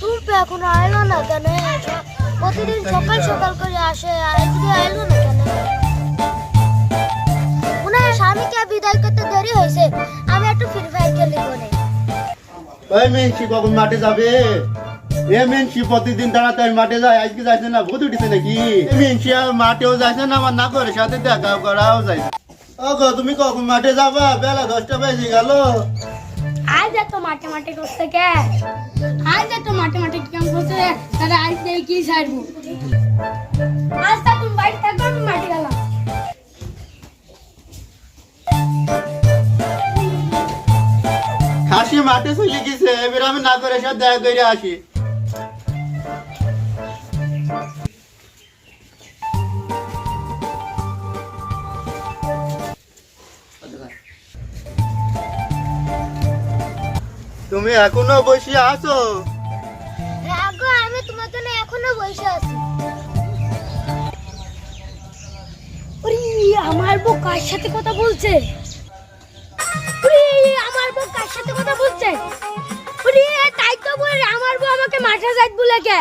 টুম্পে এখনও আইলো না কেন? প্রতিদিন সকাল সকাল করে আসে আজকে আইলো না কেন? ওনার স্বামীকে বিদায় করতে দেরি হয়েছে। আমি একটু ফ্রি ফায়ার খেলি করে ওই মেনসি কখন মাঠে যাবে? এ মেনসি প্রতিদিন তাড়াতাড়ি মাঠে যায় আজকে যাইছে না ভূত উঠেছে নাকি? মেনসি আর মাঠেও যাইছে না আমার নাগরের সাথে দেখা করাও যায় ও তুমি কখন মাঠে যাবা? বেলা দশটা বেজে গেল। আজ এত মাঠে মাঠে করতে কে? আজ এত মাঠে মাঠে কেমন করতে তারা আজ দিয়ে কি ছাড়বো? আজ তা তুমি বাড়ি থাকো, আমি মাঠে গেলাম। খাসি মাঠে চলে গেছে এবার আমি না করে সব দেখা করে আসি। তুমি এখনও বসে আছো? রাগো আমি তোমার জন্য এখনও বসে আছি। ওরে আমার বউ কার সাথে কথা বলছে? ওরে আমার বউ কার সাথে কথা বলছে? ওরে তাই তো বলে আমার বউ আমাকে মাঠে যাই বলে কে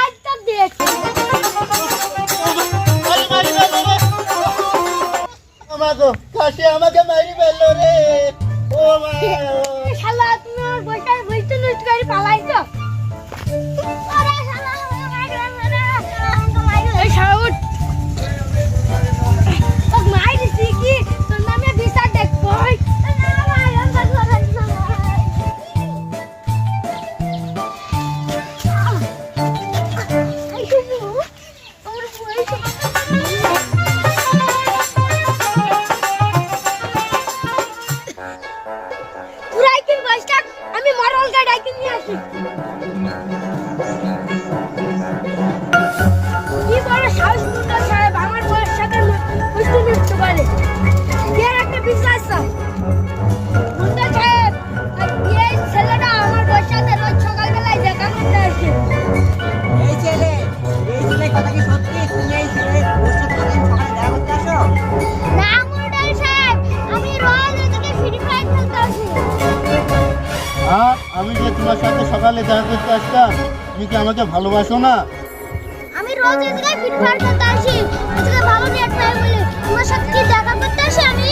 আজ তো দেখ। আমাকে আমাকে মারি ফেলল রে। ও মা মরল গাড়ি নিয়ে আসি। আমি যে তোমার সাথে সকালে দেখা করতে আসতাম, তুমি কি আমাকে ভালোবাসো না? আমি রোজ এই ফিট ফাট করতে আসি। আজকে ভালো নেট পাই বলে, তোমার সাথে কি দেখা করতে আসি আমি?